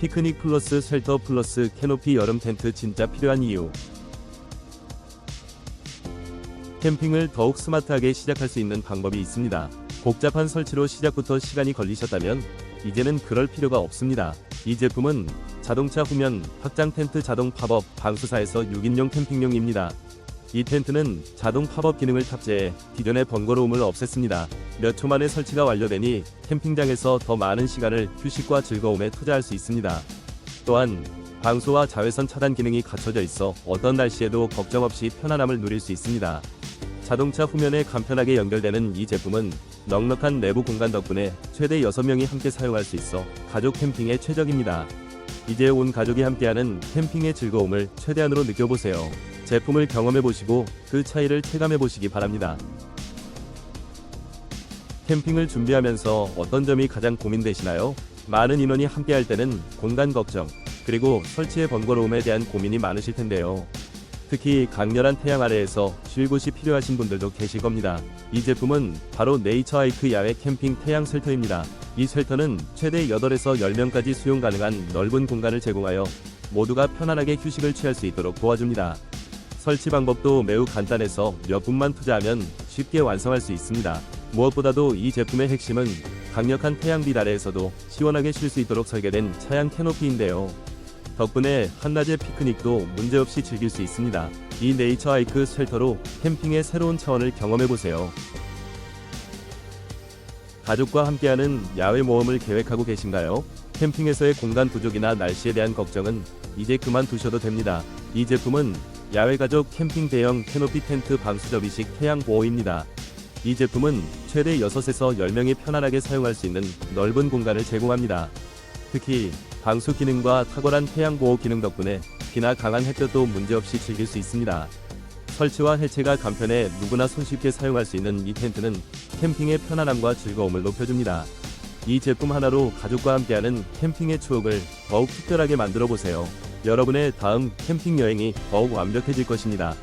피크닉 플러스 쉘터 플러스 캐노피 여름 텐트 진짜 필요한 이유. 캠핑을 더욱 스마트하게 시작할 수 있는 방법이 있습니다. 복잡한 설치로 시작부터 시간이 걸리셨다면 이제는 그럴 필요가 없습니다. 이 제품은 자동차 후면 확장 텐트 자동 팝업 방수사에서 6인용 캠핑용입니다. 이 텐트는 자동 팝업 기능을 탑재해 기존의 번거로움을 없앴습니다. 몇 초 만에 설치가 완료되니 캠핑장에서 더 많은 시간을 휴식과 즐거움에 투자할 수 있습니다. 또한 방수와 자외선 차단 기능이 갖춰져 있어 어떤 날씨에도 걱정 없이 편안함을 누릴 수 있습니다. 자동차 후면에 간편하게 연결되는 이 제품은 넉넉한 내부 공간 덕분에 최대 6명이 함께 사용할 수 있어 가족 캠핑에 최적입니다. 이제 온 가족이 함께하는 캠핑의 즐거움을 최대한으로 느껴보세요. 제품을 경험해 보시고 그 차이를 체감해 보시기 바랍니다. 캠핑을 준비하면서 어떤 점이 가장 고민되시나요? 많은 인원이 함께할 때는 공간 걱정, 그리고 설치의 번거로움에 대한 고민이 많으실 텐데요. 특히 강렬한 태양 아래에서 쉴 곳이 필요하신 분들도 계실 겁니다. 이 제품은 바로 네이처하이크 야외 캠핑 태양 쉘터입니다. 이 쉘터는 최대 8에서 10명까지 수용 가능한 넓은 공간을 제공하여 모두가 편안하게 휴식을 취할 수 있도록 도와줍니다. 설치 방법도 매우 간단해서 몇 분만 투자하면 쉽게 완성할 수 있습니다. 무엇보다도 이 제품의 핵심은 강력한 태양빛 아래에서도 시원하게 쉴 수 있도록 설계된 차양 캐노피인데요. 덕분에 한낮의 피크닉도 문제없이 즐길 수 있습니다. 이 네이처 하이크 쉘터로 캠핑의 새로운 차원을 경험해보세요. 가족과 함께하는 야외 모험을 계획하고 계신가요? 캠핑에서의 공간 부족이나 날씨에 대한 걱정은 이제 그만두셔도 됩니다. 이 제품은 야외 가족 캠핑 대형 캐노피 텐트 방수 접이식 태양 보호입니다. 이 제품은 최대 6에서 10명이 편안하게 사용할 수 있는 넓은 공간을 제공합니다. 특히 방수 기능과 탁월한 태양 보호 기능 덕분에 비나 강한 햇볕도 문제없이 즐길 수 있습니다. 설치와 해체가 간편해 누구나 손쉽게 사용할 수 있는 이 텐트는 캠핑의 편안함과 즐거움을 높여줍니다. 이 제품 하나로 가족과 함께하는 캠핑의 추억을 더욱 특별하게 만들어 보세요. 여러분의 다음 캠핑 여행이 더욱 완벽해질 것입니다.